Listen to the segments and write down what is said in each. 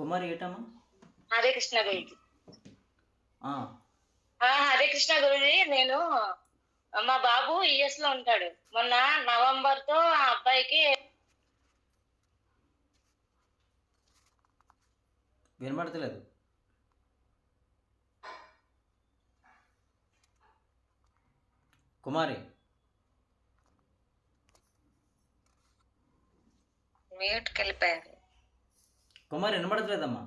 కుమారి ఏటమ్మా? హరే కృష్ణ గురుజీ హరే కృష్ణ గురుజీ నేను మా బాబు యుఎస్లో ఉంటాడు. మొన్న నవంబర్తో ఆ అబ్బాయికి వినబడతలేదు. కుమారి. మ్యూట్కి వెళ్ళిపోయారు. కుమారి వినబడతలేదమ్మా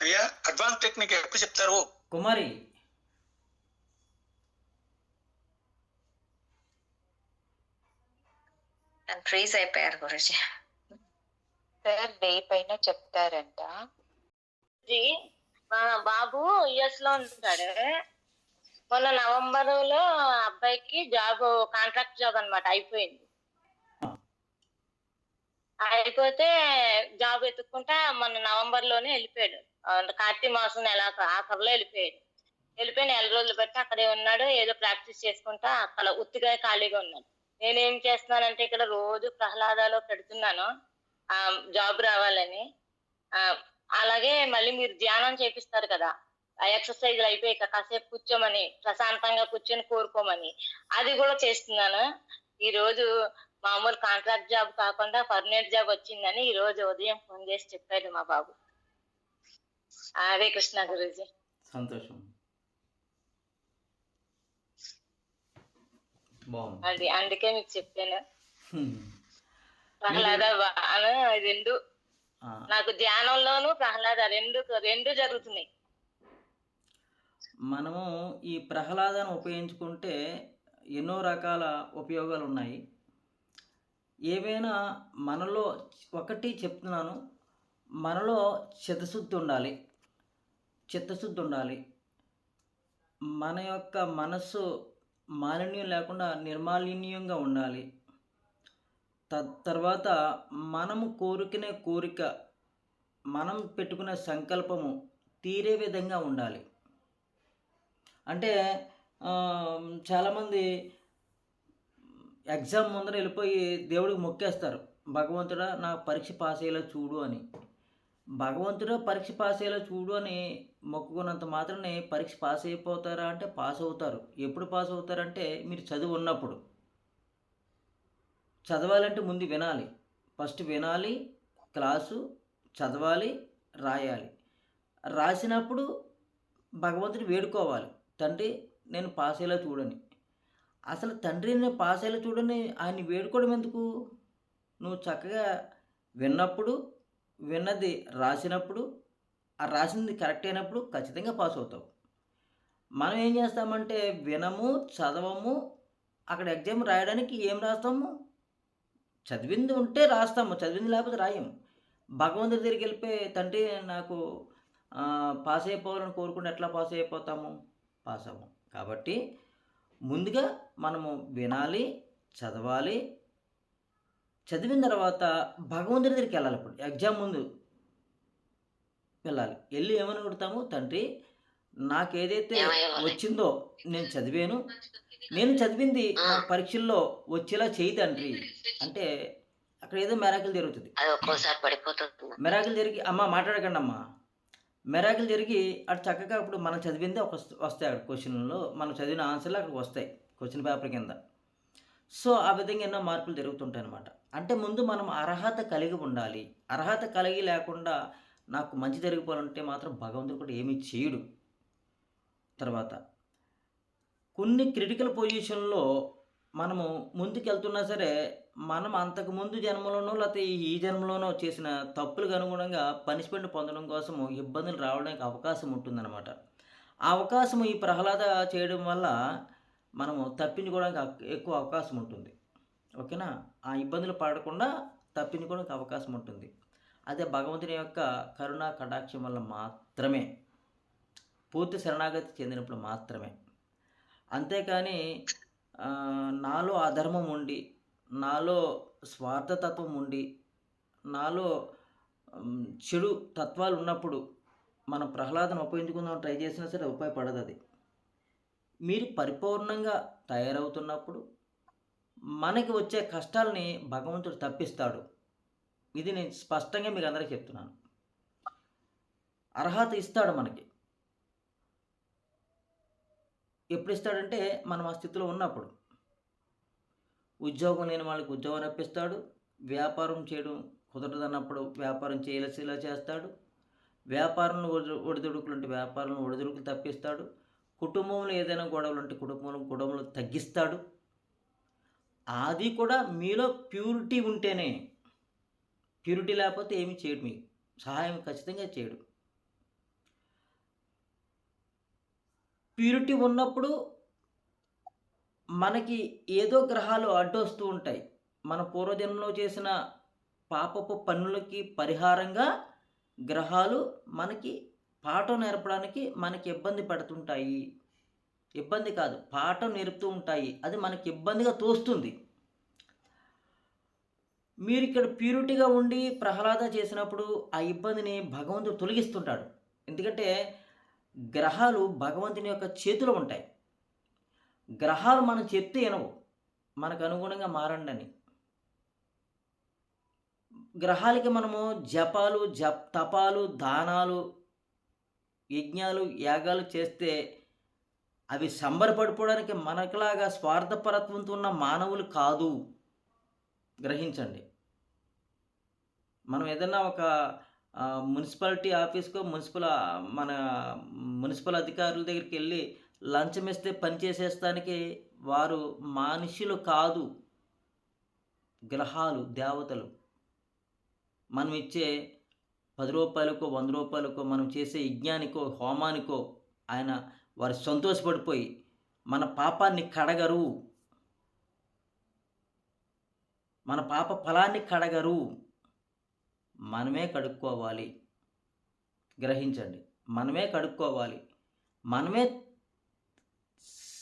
అయ్యా అడ్వాన్స్ టెక్నిక్ ఎప్పుడు చెప్తారు? కుమారి. ఫ్రీజ్ అయిపోయారు గురుజీ. సార్ డే పైన చెప్తారంట. మా బాబు యుఎస్లో ఉంటాడు మొన్న నవంబర్లో అబ్బాయికి జాబ్ కాంట్రాక్ట్ జాబ్ అన్నమాట అయిపోయింది. అయిపోతే జాబ్ ఎత్తుక్కుంటా మొన్న నవంబర్లోనే వెళ్ళిపోయాడు కార్తీక మాసం నెల ఆఖరిలో వెళ్ళిపోయాడు. వెళ్ళిపోయి నెల రోజులు బట్టి అక్కడే ఉన్నాడు. ఏదో ప్రాక్టీస్ చేసుకుంటా అక్కడ ఉత్తిగా ఖాళీగా ఉన్నాడు. నేనేం చేస్తున్నానంటే ఇక్కడ రోజు ప్రహ్లాదాలో పెడుతున్నాను. ఆ జాబ్ రావాలని. అలాగే మళ్ళీ మీరు ధ్యానం చేపిస్తారు కదా. ఆ ఎక్సర్సైజ్ అయిపోయాక కాసేపు కూర్చోమని ప్రశాంతంగా కూర్చొని కోరుకోమని. అది కూడా చేస్తున్నాను. ఈ రోజు మామూలు కాంట్రాక్ట్ జాబ్ కాకుండా పర్మనెంట్ జాబ్ వచ్చిందని ఈ రోజు ఉదయం ఫోన్ చేసి చెప్పాడు మా బాబు. హరే కృష్ణ గురూజీ. సంతోషం. అది అందుకే మీకు చెప్పాను. ప్రహ్లాద రెండు. నాకు ధ్యానంలోను ప్రహ్లాద రెండు రెండు జరుగుతున్నాయి. మనము ఈ ప్రహ్లాదాన్ని ఉపయోగించుకుంటే ఎన్నో రకాల ఉపయోగాలు ఉన్నాయి ఏవైనా మనలో ఒకటి చెప్తున్నాను. మనలో చిత్తశుద్ధి ఉండాలి. చిత్తశుద్ధి ఉండాలి. మన యొక్క మనస్సు మాలిన్యం లేకుండా నిర్మాలిన్యంగా ఉండాలి. త- తర్వాత మనము కోరుకునే కోరిక మనం పెట్టుకునే సంకల్పము తీరే విధంగా ఉండాలి. అంటే చాలామంది ఎగ్జామ్ ముందర వెళ్ళిపోయి దేవుడికి మొక్కేస్తారు. భగవంతుడా నా పరీక్ష పాస్ అయ్యేలా చూడు అని. భగవంతుడా పరీక్ష పాస్ అయ్యేలా చూడు అని మొక్కుకున్నంత మాత్రమే పరీక్ష పాస్ అయిపోతారా అంటే పాస్ అవుతారు. ఎప్పుడు పాస్ అవుతారంటే మీరు చదువు ఉన్నప్పుడు. చదవాలంటే ముందు వినాలి. ఫస్ట్ వినాలి క్లాసు చదవాలి రాయాలి. రాసినప్పుడు భగవంతుని వేడుకోవాలి. తండ్రి నేను పాస్ అయ్యేలా చూడని. అసలు తండ్రి నేను పాస్ అయ్యేలా చూడని ఆయన్ని వేడుకోవడం ఎందుకు? నువ్వు చక్కగా విన్నప్పుడు విన్నది రాసినప్పుడు ఆ రాసింది కరెక్ట్ అయినప్పుడు ఖచ్చితంగా పాస్ అవుతావు. మనం ఏం చేస్తామంటే వినము చదవము అక్కడ ఎగ్జామ్ రాయడానికి ఏం రాస్తాము? చదివింది ఉంటే రాస్తాము చదివింది లేకపోతే రాయము భగవంతుడి దగ్గరికి వెళ్ళిపోయి తండ్రి నాకు పాస్ అయిపోవాలని కోరుకుంటే ఎట్లా పాస్ అయిపోతాము పాస్ అవ్వము కాబట్టి ముందుగా మనము వినాలి చదవాలి. చదివిన తర్వాత భగవంతుడి దగ్గరికి వెళ్ళాలి ఇప్పుడు ఎగ్జామ్ ముందు వెళ్ళాలి. వెళ్ళి ఏమని కొడతాము? తండ్రి నాకు ఏదైతే వచ్చిందో నేను చదివాను. నేను చదివింది పరీక్షల్లో వచ్చేలా చేయి తండ్రి. అంటే అక్కడ ఏదో మెరాకిల్ జరుగుతుంది. మెరాకిల్ జరిగి అమ్మ మాట్లాడకండి అమ్మ మెరాకిల్ జరిగి అటు చక్కగా ఇప్పుడు మనం చదివిందే ఒక వస్తాయి అక్కడ క్వశ్చన్లో. మనం చదివిన ఆన్సర్లు అక్కడికి వస్తాయి క్వశ్చన్ పేపర్ కింద. సో ఆ విధంగా ఎన్నో మార్పులు జరుగుతుంటాయి అన్నమాట. అంటే ముందు మనం అర్హత కలిగి ఉండాలి. అర్హత కలిగి లేకుండా నాకు మంచి జరిగిపోవాలంటే మాత్రం భగవంతుడు కూడా ఏమీ చేయడు. తర్వాత కొన్ని క్రిటికల్ పొజిషన్లో మనము ముందుకెళ్తున్నా సరే మనం అంతకుముందు జన్మలోనో లేకపోతే ఈ జన్మలోనో చేసిన తప్పులకు అనుగుణంగా పనిష్మెంట్ పొందడం కోసము ఇబ్బందులు రావడానికి అవకాశం ఉంటుందన్నమాట. ఆ అవకాశం ఈ ప్రహ్లాద చేయడం వల్ల మనము తప్పించుకోవడానికి ఎక్కువ అవకాశం ఉంటుంది. ఓకేనా? ఆ ఇబ్బందులు పడకుండా తప్పించుకోవడానికి అవకాశం ఉంటుంది. అదే భగవంతుని యొక్క కరుణా కటాక్షం వల్ల మాత్రమే. పూర్తి శరణాగతి చెందినప్పుడు మాత్రమే. అంతేకాని ఆ, నాలో అధర్మం ఉండి నాలో స్వార్థతత్వం ఉండి నాలో చెడు తత్వాలు ఉన్నప్పుడు మనం ప్రహ్లాదను ఉపయోగించుకుందాం ట్రై చేసినా సరే ఉపయోగపడదు అది మీరు పరిపూర్ణంగా తయారవుతున్నప్పుడు మనకి వచ్చే కష్టాలని భగవంతుడు తప్పిస్తాడు. ఇది నేను స్పష్టంగా మీకు అందరికీ చెప్తున్నాను. అర్హత ఇస్తాడు మనకి. ఎప్పుడు ఇస్తాడంటే మనం ఆ స్థితిలో ఉన్నప్పుడు. ఉద్యోగం లేని వాళ్ళకి ఉద్యోగం రప్పిస్తాడు. వ్యాపారం చేయడం కుదరదన్నప్పుడు వ్యాపారం చేయలేసేలా చేస్తాడు. వ్యాపారంలో ఒడిదుడుకులు ఉంటే వ్యాపారంలో ఒడిదుడుకులు తప్పిస్తాడు. కుటుంబంలో ఏదైనా గొడవలు ఉంటే కుటుంబంలో గొడవలు తగ్గిస్తాడు. అది కూడా మీలో ప్యూరిటీ ఉంటేనే. ప్యూరిటీ లేకపోతే ఏమి చేయడు మీకు. సహాయం ఖచ్చితంగా చేయడు. ప్యూరిటీ ఉన్నప్పుడు మనకి ఏదో గ్రహాలు అడ్డొస్తూ ఉంటాయి. మన పూర్వజన్మలో చేసిన పాపపు పన్నులకి పరిహారంగా గ్రహాలు మనకి పాఠం నేర్పడానికి మనకి ఇబ్బంది పడుతుంటాయి. ఇబ్బంది కాదు పాఠం నేర్పుతూ ఉంటాయి. అది మనకి ఇబ్బందిగా తోస్తుంది. మీరు ఇక్కడ ప్యూరిటీగా ఉండి ప్రహ్లాద చేసినప్పుడు ఆ ఇబ్బందిని భగవంతుడు తొలగిస్తుంటాడు. ఎందుకంటే గ్రహాలు భగవంతుని యొక్క చేతిలో ఉంటాయి. గ్రహాలు మనం చెప్తే వినవు. మనకు అనుగుణంగా మారండి అని గ్రహాలకి మనము జపాలు జప్ తపాలు దానాలు యజ్ఞాలు యాగాలు చేస్తే అవి సంబరపడిపోవడానికి మనకులాగా స్వార్థపరత్వంతో ఉన్న మానవులు కాదు. గ్రహించండి. మనం ఏదైనా ఒక మున్సిపాలిటీ ఆఫీస్కో మున్సిపల్ మన మున్సిపల్ అధికారుల దగ్గరికి వెళ్ళి లంచం ఇస్తే పని చేసేస్తానికి వారు మనుషులు కాదు. గ్రహాలు దేవతలు. మనం ఇచ్చే పది రూపాయలకో వంద రూపాయలకో మనం చేసే యజ్ఞానికో హోమానికో ఆయన వారు సంతోషపడిపోయి మన పాపాన్ని కడగరు. మన పాప ఫలాన్ని కడగరు. మనమే కడుక్కోవాలి. గ్రహించండి. మనమే కడుక్కోవాలి. మనమే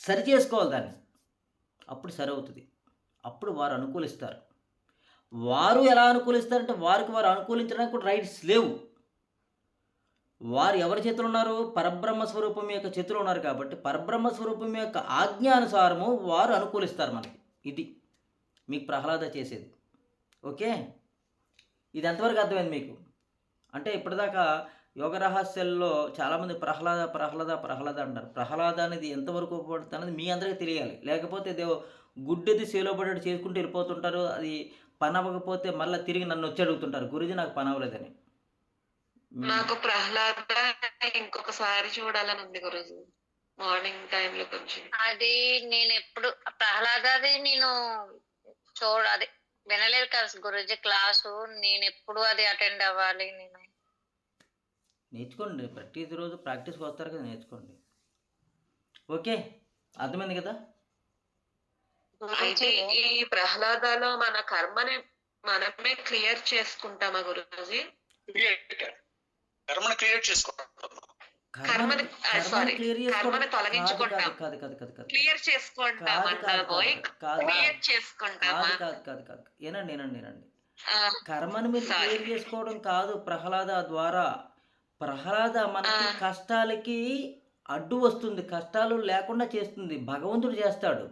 సరి చేసుకోవాలి దాన్ని. అప్పుడు సరి అవుతుంది అప్పుడు వారు అనుకూలిస్తారు. వారు ఎలా అనుకూలిస్తారంటే వారికి వారు అనుకూలించడానికి కూడా రైట్స్ లేవు. వారు ఎవరి చేతులు ఉన్నారు పరబ్రహ్మ స్వరూపం యొక్క చేతులు ఉన్నారు కాబట్టి పరబ్రహ్మ స్వరూపం యొక్క ఆజ్ఞానుసారము వారు అనుకూలిస్తారు మనకి. ఇది మీకు ప్రహ్లాద చేసేది. ఓకే? ఇది ఎంతవరకు అర్థమైంది మీకు? అంటే ఇప్పటిదాకా యోగ రహస్యాల్లో చాలామంది ప్రహ్లాద ప్రహ్లాద ప్రహ్లాద అంటారు. ప్రహ్లాద అనేది ఎంతవరకు ఉపయోగపడుతుంది అనేది మీ అందరికీ తెలియాలి. లేకపోతే దేవు గుడ్డెది సేలో పడ్డట్టు చేసుకుంటూ వెళ్ళిపోతుంటారు. అది పని అవ్వకపోతే మళ్ళీ తిరిగి నన్ను వచ్చి అడుగుతుంటారు. గురుజీ నాకు పని అవ్వలేదని నాకు ప్రహ్లాద ఇంకొకసారి చూడాలని ఉంది గురుజీ. మార్నింగ్ టైంలో కొంచెం. అది నేను ఎప్పుడు ప్రహ్లాదాది నేను చూడ అది వినలేదు కదా గురుజీ క్లాసు. నేను ఎప్పుడు అది అటెండ్ అవ్వాలి నేను. నేర్చుకోండి. ప్రతిరోజు ప్రాక్టీస్కి వస్తారు కదా నేర్చుకోండి. ఓకే? అర్థమైంది కదా? అయితే ఈ ప్రహ్లాదాలో మన కర్మని మనమే క్లియర్ చేసుకుంటామా గురుజీ? కర్మను క్లియర్ చేసుకోవడం. కర్మని తొలగించుకుంటాం. కాదు కాదు కాదు కాదు క్లియర్ క్లియర్ కాదు చేసుకుంటామా? కాదు కాదు కాదు ఏనండి ఏనండి ఏనండి. ఆ, కర్మను మీరు. క్లియర్ చేసుకోవడం కాదు ప్రహ్లాద ద్వారా. ప్రహ్లాద మనకి. కష్టాలకి అడ్డు వస్తుంది కష్టాలు లేకుండా చేస్తుంది భగవంతుడు చేస్తాడు.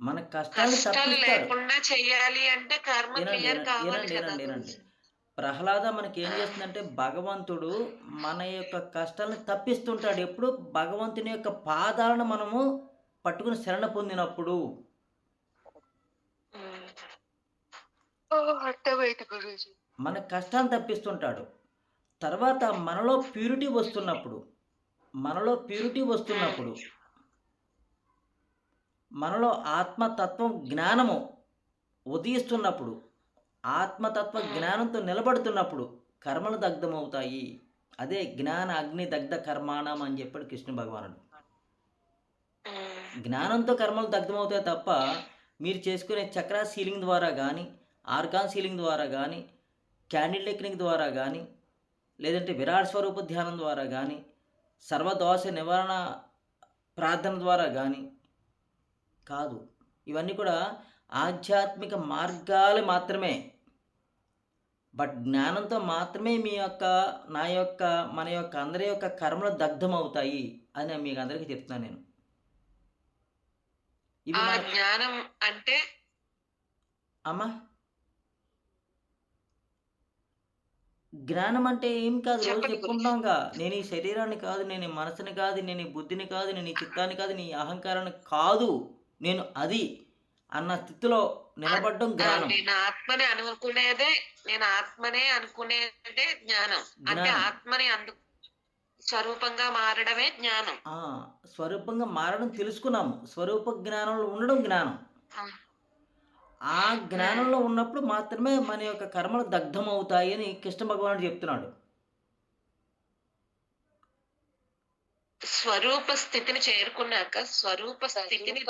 మన కష్టాలు తప్పిస్తాడు. ప్రహ్లాద మనకి ఏం చేస్తుందంటే భగవంతుడు మన యొక్క కష్టాలను తప్పిస్తుంటాడు. ఎప్పుడు? భగవంతుని యొక్క పాదాలను మనము పట్టుకుని శరణ పొందినప్పుడు. ఉమ్. అర్థమైంది గురూజీ మన కష్టాన్ని తప్పిస్తుంటాడు. తర్వాత మనలో ప్యూరిటీ వస్తున్నప్పుడు మనలో ప్యూరిటీ వస్తున్నప్పుడు మనలో ఆత్మతత్వం జ్ఞానము ఉదయిస్తున్నప్పుడు ఆత్మతత్వ జ్ఞానంతో నిలబడుతున్నప్పుడు కర్మలు దగ్ధమవుతాయి. అదే జ్ఞాన అగ్ని దగ్ధ కర్మాణం అని చెప్పాడు కృష్ణ భగవానుడు. జ్ఞానంతో కర్మలు దగ్ధమవుతాయి తప్ప మీరు చేసుకునే చక్ర సీలింగ్ ద్వారా కానీ ఆర్గాన్ సీలింగ్ ద్వారా కానీ క్యాండిల్ టెక్నిక్ ద్వారా కానీ లేదంటే విరాట్ స్వరూప ధ్యానం ద్వారా కానీ సర్వదోష నివారణ ప్రార్థన ద్వారా కానీ కాదు. ఇవన్నీ కూడా ఆధ్యాత్మిక మార్గాలు మాత్రమే. బట్ జ్ఞానంతో మాత్రమే మీ యొక్క నా యొక్క మన యొక్క అందరి యొక్క కర్మలు దగ్ధమవుతాయి అని మీకు అందరికీ చెప్తున్నాను నేను. జ్ఞానం అంటే? అమ్మా? జ్ఞానం అంటే ఏం కాదు. రోజు చెప్పుకుంటాంగా నేను ఈ శరీరాన్ని కాదు నేను ఈ మనసుని కాదు నేను ఈ బుద్ధిని కాదు నేను ఈ చిత్తాన్ని కాదు నీ అహంకారాన్ని కాదు. నేను అది అన్న స్థితిలో నిలబడడం జ్ఞానం. నేను ఆత్మని అనుకునేదే నేను ఆత్మనే అనుకునేదే జ్ఞానం. అంటే. ఆత్మని అందు స్వరూపంగా మారడమే జ్ఞానం. ఆ, స్వరూపంగా మారడం తెలుసుకున్నాము. స్వరూప జ్ఞానంలో ఉండడం జ్ఞానం. ఆ, జ్ఞానంలో ఉన్నప్పుడు మాత్రమే మన యొక్క కర్మలు దగ్ధం అవుతాయి అని కృష్ణ భగవానుడు చెప్తున్నాడు. స్వరూప స్థితిని చేరుకున్నాక స్వరూప స్థితిని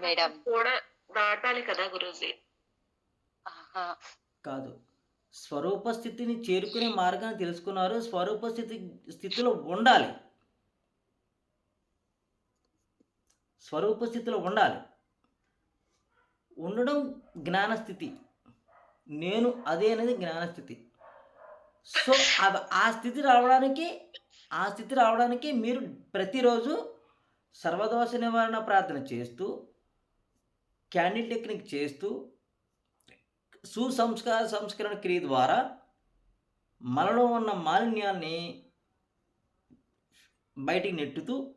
మేడం. కూడా దాటాలి కదా గురూజీ. కాదు. స్వరూప స్థితిని చేరుకునే మార్గాన్ని తెలుసుకున్నారు. స్వరూప స్థితి స్థితిలో ఉండాలి. స్వరూప స్థితిలో ఉండాలి. ఉండడం జ్ఞానస్థితి. నేను అదే అనేది జ్ఞానస్థితి. సో అవ- ఆ స్థితి రావడానికి ఆ స్థితి రావడానికి మీరు ప్రతిరోజు సర్వదోష నివారణ ప్రార్థన చేస్తూ క్యాండిల్ టెక్నిక్ చేస్తూ సుసంస్కార సంస్కరణ క్రియ ద్వారా మనలో ఉన్న మాలిన్యాన్ని బయటికి నెట్టుతూ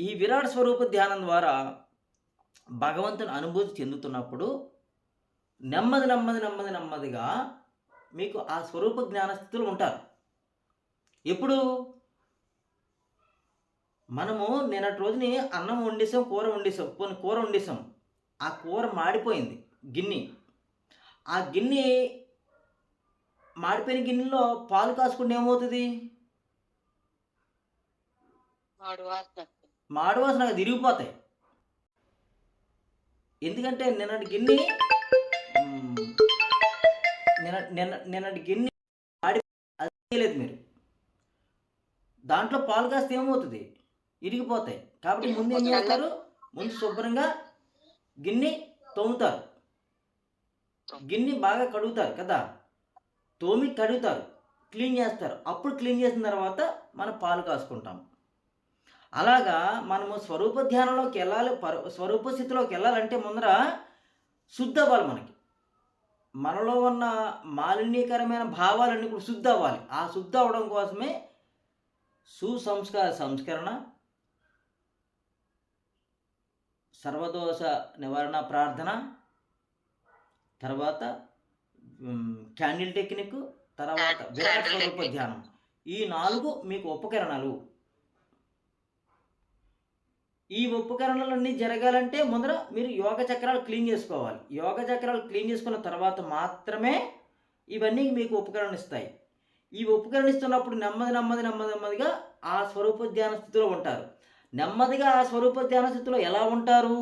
ఈ విరాట్ స్వరూప ధ్యానం ద్వారా భగవంతుని అనుభూతి చెందుతున్నప్పుడు నెమ్మది నెమ్మది నెమ్మది నెమ్మదిగా మీకు ఆ స్వరూప జ్ఞాన స్థితిలో ఉంటారు. ఎప్పుడు? మనము నిన్నటి రోజుని అన్నం వండేసాం కూర వండేసాం కొన్ని కూర వండేసాం. ఆ కూర మాడిపోయింది గిన్నె. ఆ గిన్నె మాడిపోయిన గిన్నెలో పాలు కాసుకుంటే ఏమవుతుంది? మాడు వాసన. మాడవాసన అది ఇరిగిపోతాయి ఎందుకంటే నిన్నటి గిన్నె నిన్న నిన్న నిన్నటి గిన్నె మాడి అది చేయలేదు మీరు. దాంట్లో పాలు కాస్తే ఏమవుతుంది? ఇరిగిపోతాయి. కాబట్టి ముందు ఏం చేస్తారు? ముందు శుభ్రంగా గిన్నె తోముతారు. గిన్నె బాగా కడుగుతారు కదా? తోమి కడుగుతారు. క్లీన్ చేస్తారు. అప్పుడు క్లీన్ చేసిన తర్వాత మనం పాలు కాసుకుంటాం. అలాగా మనము స్వరూప ధ్యానంలోకి వెళ్ళాలి పర స్వరూప స్థితిలోకి వెళ్ళాలంటే ముందర శుద్ధ అవ్వాలి మనకి. మనలో ఉన్న మాలిన్యకరమైన భావాలన్నీ కూడా శుద్ధ అవ్వాలి. ఆ శుద్ధ అవ్వడం కోసమే సుసంస్కార సంస్కరణ సర్వదోష నివారణ ప్రార్థన తర్వాత క్యాండిల్ టెక్నిక్ తర్వాత విరాట్ స్వరూప. ధ్యానం. ఈ నాలుగు మీకు ఉపకరణాలు. ఈ ఉపకరణలన్నీ జరగాలంటే ముందర మీరు యోగ చక్రాలు క్లీన్ చేసుకోవాలి. యోగ చక్రాలు క్లీన్ చేసుకున్న తర్వాత మాత్రమే ఇవన్నీ మీకు ఉపకరణ ఇస్తాయి. ఈ ఉపకరణ ఇస్తున్నప్పుడు నెమ్మది నెమ్మది నెమ్మది నెమ్మదిగా ఆ స్వరూప ధ్యాన స్థితిలో ఉంటారు. నెమ్మదిగా ఆ స్వరూప ధ్యాన స్థితిలో ఎలా ఉంటారు?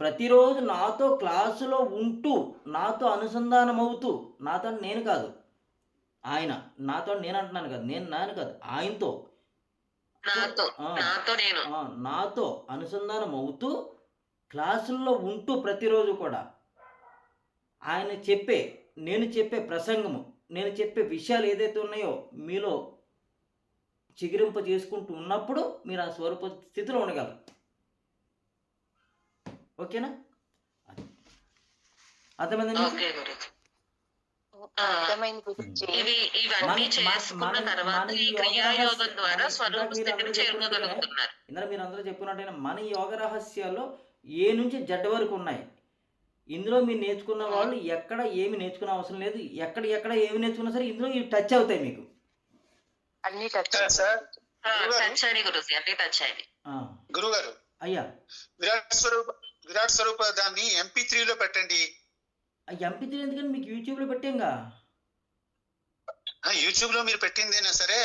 ప్రతిరోజు నాతో క్లాసులో ఉంటూ నాతో అనుసంధానం అవుతూ నాతో నేను కాదు. ఆయన నాతో నేను అంటున్నాను కాదు నేను నాను కాదు ఆయనతో. నాతో అనుసంధానం అవుతూ క్లాసుల్లో ఉంటూ ప్రతిరోజు కూడా ఆయన చెప్పే నేను చెప్పే ప్రసంగము నేను చెప్పే విషయాలు ఏదైతే ఉన్నాయో మీలో చిగురింప చేసుకుంటూ ఉన్నప్పుడు మీరు ఆ స్వరూప స్థితిలో ఉండగలరు. ఓకేనా. అర్థమైందండి మీకు? ఓకే గురుజీ ఆ. అర్థమైంది గురించి ఇవి ఇవన్నీ చేసుకున్న తర్వాత ఈ యోగ క్రియాయోగం ద్వారా స్వరూప స్థితిని అందరూ చేరుకోగలుగుతున్నారు ఇందులో మీరు అందరూ చెప్పినట్టయినా మన యోగ రహస్యాల్లో ఏ నుంచి జడ్ వరకు ఉన్నాయి? ఇందులో మీరు నేర్చుకున్న వాళ్ళు ఎక్కడ ఏమి నేర్చుకునే అవసరం లేదు. ఎక్కడ ఎక్కడ ఏమి నేర్చుకున్నా సరే ఇందులో ఇవి టచ్ అవుతాయి మీకు. అన్ని టచ్ గురుగారు. టచ్ అయ్యి. విరాట్ స్వరూప విరాట్ స్వరూప దాన్ని ఎంపీ త్రీలో పెట్టండి. ఎంపీ ఎందుకని మీకు యూట్యూబ్లో పెట్టాంగా? యూట్యూబ్లో మీరు పెట్టిందేనా సరే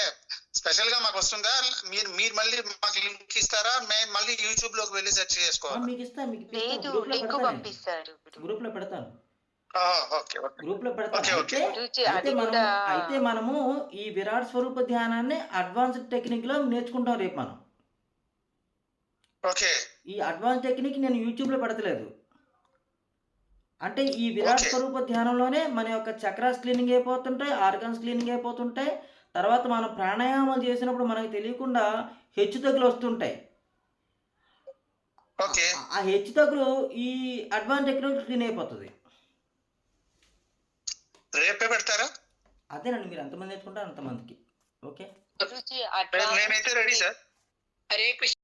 స్పెషల్గా మాకు వస్తుందా? మీరు మీరు మళ్ళీ మాకు లింక్ ఇస్తారా? మేము మళ్ళీ యూట్యూబ్లోకి వెళ్ళి సెర్చ్ చేసుకోవాలి? మీకు ఇస్తా మీకు లేదు లింక్ పెడతాను. పంపిస్తారు గ్రూప్లో పెడతాను. Okay okay. గ్రూప్లో పెడతాను. Okay, okay. అయితే మనము ఈ విరాట్ స్వరూప ధ్యానాన్ని అడ్వాన్స్డ్ టెక్నిక్లో నేర్చుకుంటాం రేపు మనం. ఓకే. ఈ అడ్వాన్స్ టెక్నిక్ నేను యూట్యూబ్లో పెడతలేదు. అంటే ఈ విరాట్. స్వరూప ధ్యానంలోనే మన యొక్క చక్రాస్ క్లీనింగ్ అయిపోతుంటాయి ఆర్గన్స్ క్లీనింగ్ అయిపోతుంటాయి. తర్వాత మనం ప్రాణాయామాలు చేసినప్పుడు మనకు తెలియకుండా హెచ్చు తగ్గులు వస్తుంటాయి. ఓకే. ఆ- హెచ్చు తగ్గులు ఈ అడ్వాన్స్ టెక్నిక్ క్లీన్ అయిపోతుంది. రేపే పెడతారా? అదేనండి మీరు ఎంతమంది నేర్చుకుంటారో అంతమందికి. Okay? Ready sir. Hare Krishna.